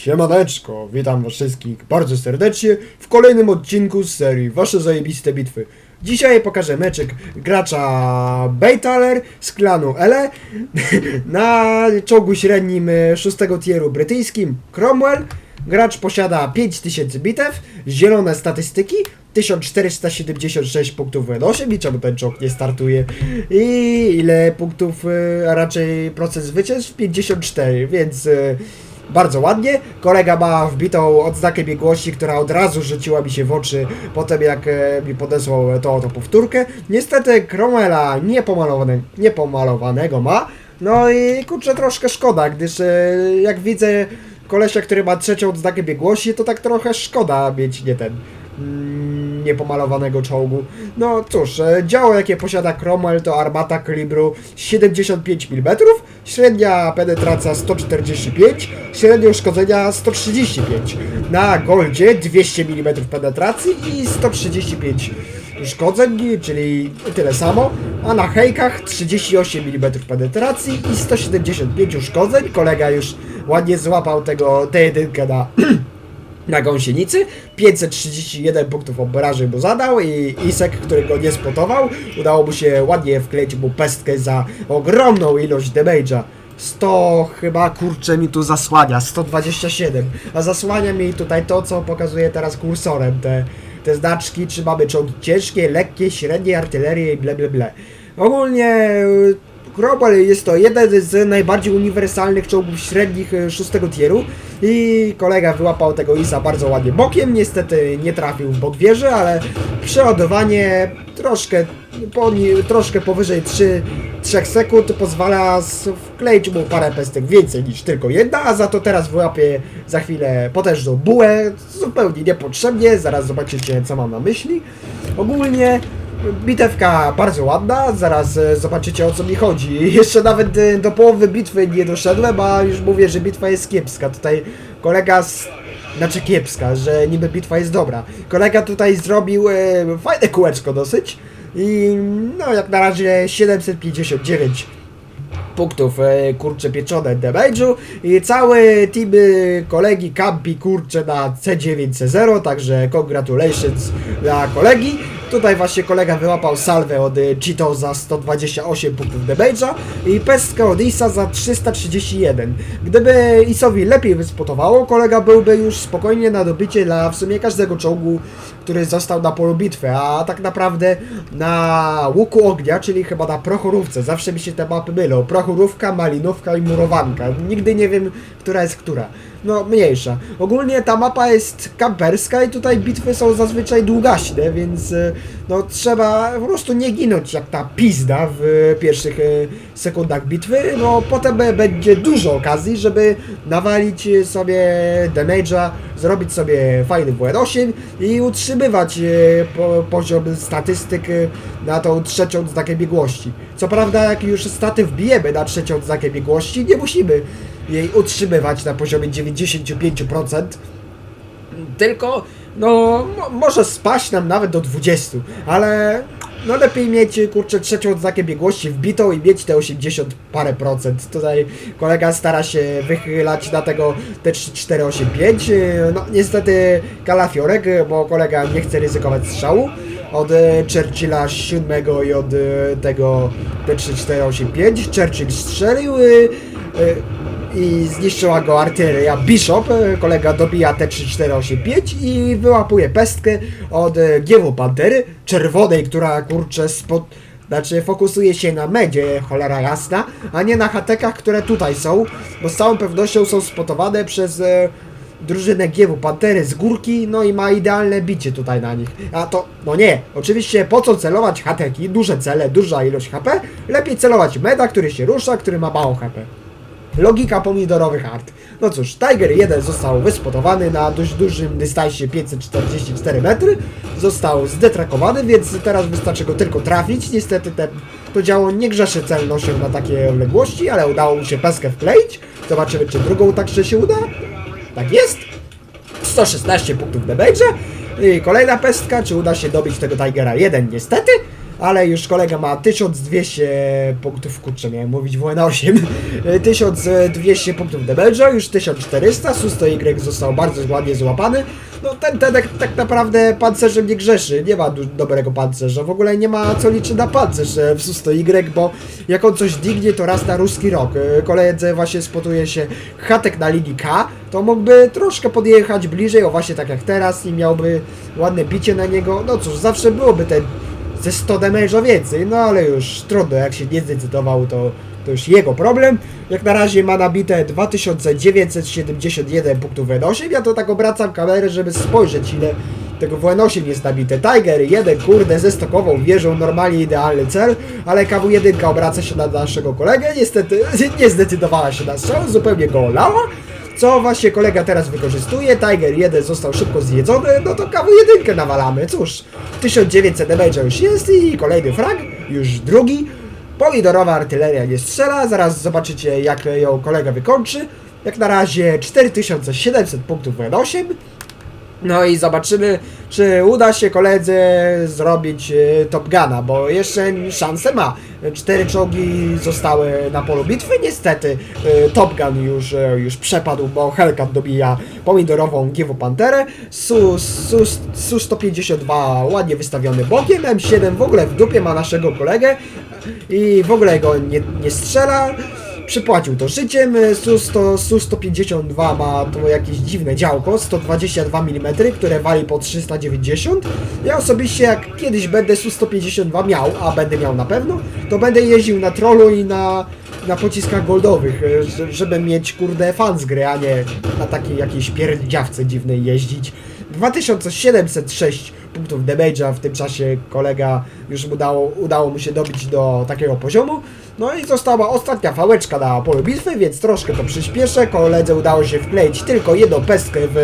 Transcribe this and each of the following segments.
Siemaneczko, witam was wszystkich bardzo serdecznie w kolejnym odcinku z serii Wasze zajebiste bitwy. Dzisiaj pokażę meczek gracza Bejtaler z klanu Ele na czołgu średnim e, szóstego tieru brytyjskim Cromwell. Gracz posiada 5000 bitew, zielone statystyki, 1476 punktów W8 i czemu ten czołg nie startuje i ile punktów, e, a raczej procent zwycięstw 54, więc e, bardzo ładnie. Kolega ma wbitą odznakę biegłości, która od razu rzuciła mi się w oczy potem jak e, mi podesłał to, to powtórkę. Niestety Cromwella niepomalowane, niepomalowanego ma. No i kurczę troszkę szkoda, gdyż e, jak widzę kolesia, który ma trzecią odznakę biegłości, to tak trochę szkoda mieć nie ten mm, niepomalowanego czołgu. No cóż, e, działo jakie posiada Cromwell to armata kalibru 75 mm, średnia penetracja 145, średnie uszkodzenia 135. Na Goldzie 200 mm penetracji i 135 uszkodzeń, czyli tyle samo, a na hejkach 38 mm penetracji i 175 uszkodzeń. Kolega już ładnie złapał tego T1 na na gąsienicy. 531 punktów obrażeń mu zadał i Isek, który go nie spotował, udało mu się ładnie wkleić mu pestkę za ogromną ilość damage'a. 100 chyba kurczę mi tu zasłania, 127, a zasłania mi tutaj to, co pokazuje teraz kursorem, te, te znaczki, czy mamy czołgi ciężkie, lekkie, średnie, artylerię i ble ble ble. Ogólnie Cromwell jest to jeden z najbardziej uniwersalnych czołgów średnich e, szóstego tieru. I kolega wyłapał tego Isa bardzo ładnie bokiem, niestety nie trafił w bok wieży, ale przeładowanie troszkę, po, troszkę powyżej 3, 3 sekund pozwala wkleić mu parę pestek więcej niż tylko jedna, a za to teraz wyłapie za chwilę potężną bułę, zupełnie niepotrzebnie, zaraz zobaczycie co mam na myśli. Ogólnie Bitewka bardzo ładna, zaraz e, zobaczycie o co mi chodzi. Jeszcze nawet e, do połowy bitwy nie doszedłem, a już mówię, że bitwa jest kiepska. Tutaj kolega z... Znaczy kiepska, że niby bitwa jest dobra. Kolega tutaj zrobił e, fajne kółeczko dosyć i no jak na razie 759 punktów kurcze pieczone damage'u i cały team kolegi Campi kurcze na C9C0, także congratulations dla kolegi. Tutaj właśnie kolega wyłapał salwę od e, Cheeto za 128 punktów damage'a i pestkę od Isa za 331. Gdyby Isowi lepiej wyspotowało, kolega byłby już spokojnie na dobycie dla w sumie każdego czołgu, który został na polu bitwy, a tak naprawdę na łuku ognia, czyli chyba na prochorówce, zawsze mi się te mapy mylą, prochorówka, malinówka i murowanka, nigdy nie wiem, która jest która. No, mniejsza. Ogólnie ta mapa jest kamperska i tutaj bitwy są zazwyczaj długaśne, więc e, no trzeba po prostu nie ginąć jak ta pizda w pierwszych e, sekundach bitwy, no potem będzie dużo okazji, żeby nawalić sobie damage'a, zrobić sobie fajny WR8 i utrzymywać e, po, poziom statystyk e, na tą trzecią znakę biegłości. Co prawda, jak już staty wbijemy na trzecią znakę biegłości, nie musimy jej utrzymywać na poziomie 95%, tylko no mo- może spaść nam nawet do 20, ale no lepiej mieć kurczę trzecią odznakę biegłości wbitą i mieć te 80 parę procent. Tutaj kolega stara się wychylać na tego T3485. No niestety kalafiorek, bo kolega nie chce ryzykować strzału od e, Churchilla 7 i od e, tego T3485. Churchill strzelił. I zniszczyła go artyleria Bishop. Kolega dobija T3485 i wyłapuje pestkę od e, GW Pantery, czerwonej, która kurczę spod... Znaczy fokusuje się na medzie, cholera jasna, a nie na hatekach, które tutaj są, bo z całą pewnością są spotowane przez e, drużynę GW Pantery z górki, no i ma idealne bicie tutaj na nich. A to, no nie, oczywiście po co celować hateki, duże cele, duża ilość HP, lepiej celować meda, który się rusza, który ma mało HP. Logika pomidorowych art. No cóż, Tiger 1 został wyspotowany na dość dużym dystansie 544 metry. Został zdetrakowany, więc teraz wystarczy go tylko trafić. Niestety te, to działo nie grzeszy celnością na takie odległości, ale udało mu się peskę wkleić. Zobaczymy, czy drugą także się uda. Tak jest. 116 punktów damage'a. I kolejna pestka, czy uda się dobić tego Tigera 1? Niestety. Ale już kolega ma 1200 punktów, kurczę, miałem mówić WN8, 1200 punktów damage'a, już 1400, Susto Y został bardzo ładnie złapany, no ten Tedek tak naprawdę pancerzem nie grzeszy, nie ma dobrego pancerza, w ogóle nie ma co liczyć na pancerz e, w Susto Y, bo jak on coś dignie, to raz na ruski rok. E, Koledze właśnie spotuje się Hatek na Ligi K, to mógłby troszkę podjechać bliżej, o właśnie tak jak teraz i miałby ładne bicie na niego, no cóż, zawsze byłoby ten ze 100 damage'a więcej, no ale już trudno, jak się nie zdecydował, to, to już jego problem. Jak na razie ma nabite 2971 punktów WN8, ja to tak obracam kamerę, żeby spojrzeć ile tego WN8 jest nabite. Tiger 1, kurde, ze stokową wieżą, normalnie idealny cel, ale KW1 obraca się na naszego kolegę, niestety nie zdecydowała się na strzał, zupełnie go olała. Co właśnie kolega teraz wykorzystuje, Tiger 1 został szybko zjedzony, no to KW1 nawalamy, cóż, 1900 damage'a już jest i kolejny frag, już drugi. Pomidorowa artyleria nie strzela, zaraz zobaczycie jak ją kolega wykończy. Jak na razie 4700 punktów W8. No i zobaczymy, czy uda się koledze zrobić e, Top Guna, bo jeszcze szansę ma. Cztery czołgi zostały na polu bitwy. Niestety e, Top Gun już, e, już przepadł, bo Hellcat dobija pomidorową Giwu Panterę. Su, su, su 152 ładnie wystawiony bokiem. M7 w ogóle w dupie ma naszego kolegę i w ogóle go nie, nie strzela. Przypłacił to życiem, Su-100, Su-152 ma to jakieś dziwne działko, 122 mm, które wali po 390. Ja osobiście jak kiedyś będę Su-152 miał, a będę miał na pewno, to będę jeździł na trollu i na, na pociskach goldowych, e, że- żeby mieć kurde fan z gry, a nie na takiej jakiejś pierdziawce dziwnej jeździć. 2706 punktów damage'a w tym czasie kolega już udało, udało mu się dobić do takiego poziomu. No i została ostatnia fałeczka na polu bitwy, więc troszkę to przyspieszę. Koledze udało się wkleić tylko jedną pestkę w,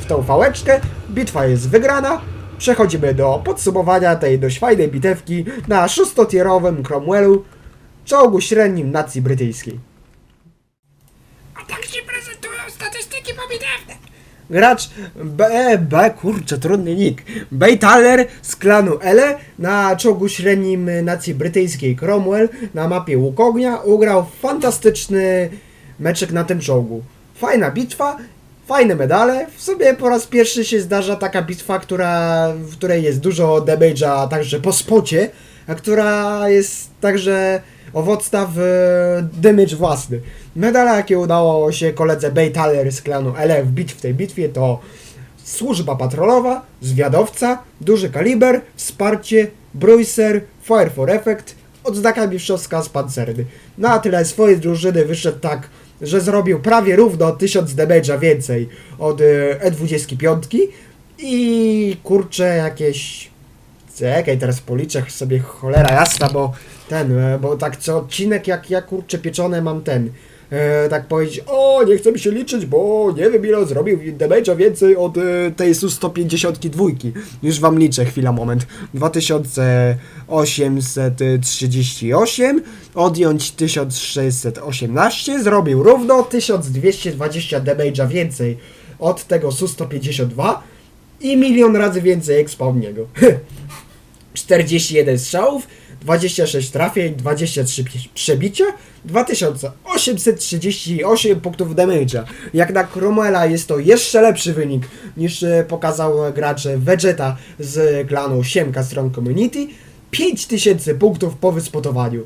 w tą fałeczkę. Bitwa jest wygrana. Przechodzimy do podsumowania tej dość fajnej bitewki na szóstotierowym Cromwellu, czołgu średnim nacji brytyjskiej. A tak się prezentują statystyki pobitewne. Gracz B, B, kurczę, trudny nick. Bejtaler z klanu Ele na czołgu średnim nacji brytyjskiej Cromwell na mapie Łukognia ugrał fantastyczny meczek na tym czołgu. Fajna bitwa, fajne medale. W sobie po raz pierwszy się zdarza taka bitwa, która, w której jest dużo damage'a także po spocie, a która jest także owocna w damage własny. Medale, jakie udało się koledze Bejtaler z klanu LF wbić w tej bitwie to służba patrolowa, zwiadowca, duży kaliber, wsparcie, bruiser, fire for effect, odznaka mistrzowska z pancerny. Na tyle swojej drużyny wyszedł tak, że zrobił prawie równo 1000 damage'a więcej od e, E25 i kurczę jakieś Czekaj, teraz policzę sobie cholera jasna, bo ten, e, bo tak co odcinek jak ja kurczę pieczone mam ten. E, tak powiedzieć, o nie chcę mi się liczyć, bo nie wiem ile zrobił damage'a więcej od e, tej SU-152. Już wam liczę, chwila, moment. 2838, odjąć 1618, zrobił równo 1220 damage'a więcej od tego SU-152 i milion razy więcej expa od niego. 41 strzałów, 26 trafień, 23 pie- przebicia, 2838 punktów damage'a. Jak na Cromwella jest to jeszcze lepszy wynik niż e, pokazał gracz Vegeta z klanu Siemka Strong Community. 5000 punktów po wyspotowaniu.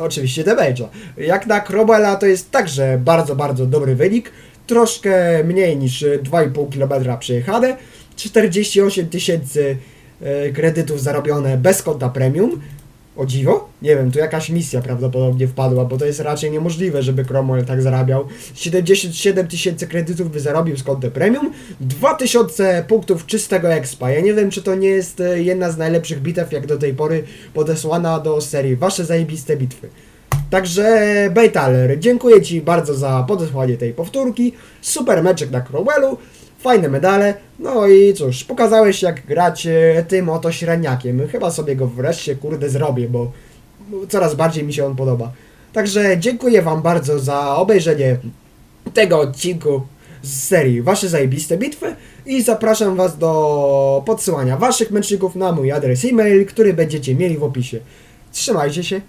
Oczywiście damage'a. Jak na Cromwella to jest także bardzo, bardzo dobry wynik. Troszkę mniej niż e, 2,5 km przejechane. 48 tysięcy e, kredytów zarobione bez konta premium. O dziwo? Nie wiem, tu jakaś misja prawdopodobnie wpadła, bo to jest raczej niemożliwe, żeby Cromwell tak zarabiał. 77 tysięcy kredytów by zarobił z kontem premium, 2000 punktów czystego expa. Ja nie wiem, czy to nie jest e, jedna z najlepszych bitew, jak do tej pory podesłana do serii. Wasze zajebiste bitwy. Także Bejtaler, dziękuję Ci bardzo za podesłanie tej powtórki. Super meczek na Cromwellu, fajne medale. No i cóż, pokazałeś jak grać tym oto średniakiem. Chyba sobie go wreszcie kurde zrobię, bo coraz bardziej mi się on podoba. Także dziękuję Wam bardzo za obejrzenie tego odcinku z serii Wasze zajebiste bitwy. i zapraszam Was do podsyłania Waszych męczników na mój adres e-mail, który będziecie mieli w opisie. Trzymajcie się.